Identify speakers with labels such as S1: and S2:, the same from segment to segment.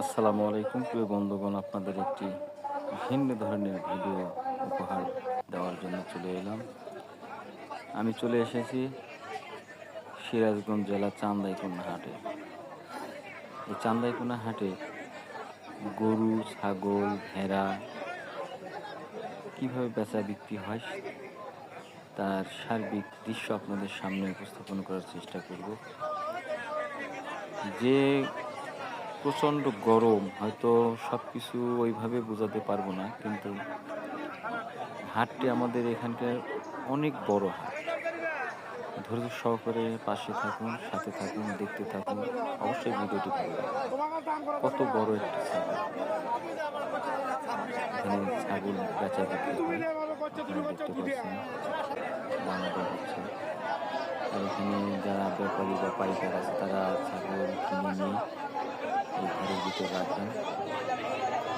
S1: আসসালামু আলাইকুম, প্রিয় বন্ধুগণ, আপনাদের একটি ভিন্ন ধরনের ভিডিও উপহার দেওয়ার জন্য চলে এলাম। আমি চলে এসেছি সিরাজগঞ্জ জেলা চান্দাইকুন্না হাটে এই চান্দাইকুন্না হাটে গরু, ছাগল, ভেড়া কীভাবে বেচা বিক্রি হয়, তার সার্বিক দৃশ্য আপনাদের সামনে উপস্থাপন করার চেষ্টা করব। যে প্রচণ্ড গরম, হয়তো সব কিছু ওইভাবে বোঝাতে পারব না, কিন্তু হাটটি আমাদের এখানকার অনেক বড় হাট। ধৈর্য সহকারে পাশে থাকুন, সাথে থাকুন, দেখতে থাকুন, অবশ্যই ভিডিওটি ভালো। কত বড় একটি ছাগল। ছাগল বেচা দেখতে হচ্ছে আর এখানে যারা ব্যাপারী বা পাইকার আছে, তারা ছাগল কিনে নিয়ে এই ঘরের ভিতরে রাখেন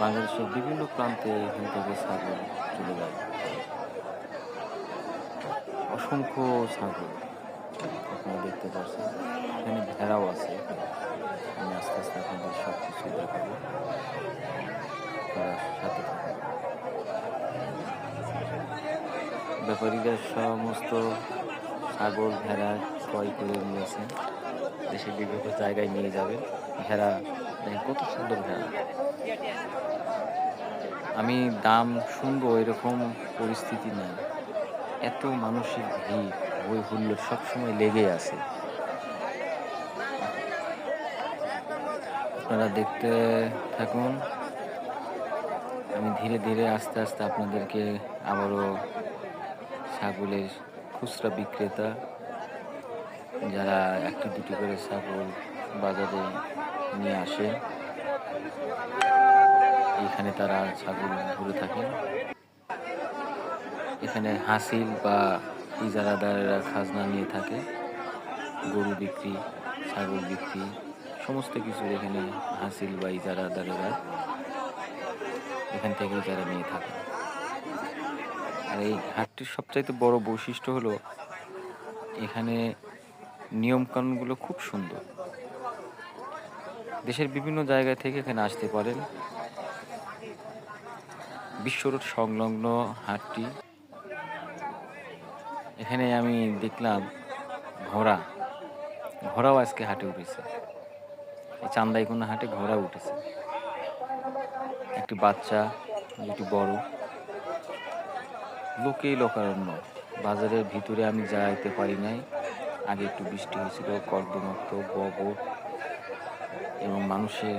S1: বাংলাদেশের বিভিন্ন প্রান্তে এখান থেকে ছাগল চলে যায়। অসংখ্য ছাগল আপনারা দেখতে পাচ্ছেন। এখানে ভেড়াও আছে। আমি আস্তে আস্তে আপনাদের সব কিছু দেখাবো সাথে সমস্ত ছাগল, ভেড়া ক্রয় করে নিয়েছেন দেশের বিভিন্ন জায়গায় নিয়ে যাবে। ভেড়া কত সুন্দর ভেড়া। আমি দাম শুনব এরকম পরিস্থিতি নাই। এত মানুষের ভিড় ওই হুল্লোড় সবসময় লেগে আছে। আপনারা দেখতে থাকুন। আমি ধীরে ধীরে আস্তে আস্তে আপনাদেরকে আবারও ছাগলের খুচরা বিক্রেতা, যারা একটি দুটি করে ছাগল বাজারে নিয়ে আসে, এখানে তারা ছাগল ধরে থাকেন। এখানে হাসিল বা ইজারাদারেরা খাজনা নিয়ে থাকে, গরু বিক্রি, ছাগল বিক্রি, সমস্ত কিছু এখানে হাসিল বা ইজারাদারেরা এখান থেকে ইজারা নিয়ে থাকে আর এই হাটটির সবচাইতে বড় বৈশিষ্ট্য হলো এখানে নিয়মকানুনগুলো খুব সুন্দর। দেশের বিভিন্ন জায়গা থেকে এখানে আসতে পারেন। বিশ্বরোড সংলগ্ন হাটটি। এখানে আমি দেখলাম ঘোড়া। ঘোড়াও আজকে হাটে উঠেছে। এই চান্দাইকোনা হাটে ঘোড়া উঠেছে। একটি বাচ্চা যেটি বড়। লোকেই লোকারণ্য। বাজারের ভিতরে আমি যাইতে পারি নাই। আগে একটু বৃষ্টি হয়েছিল, কর্দমাক্ত, ববর এবং মানুষের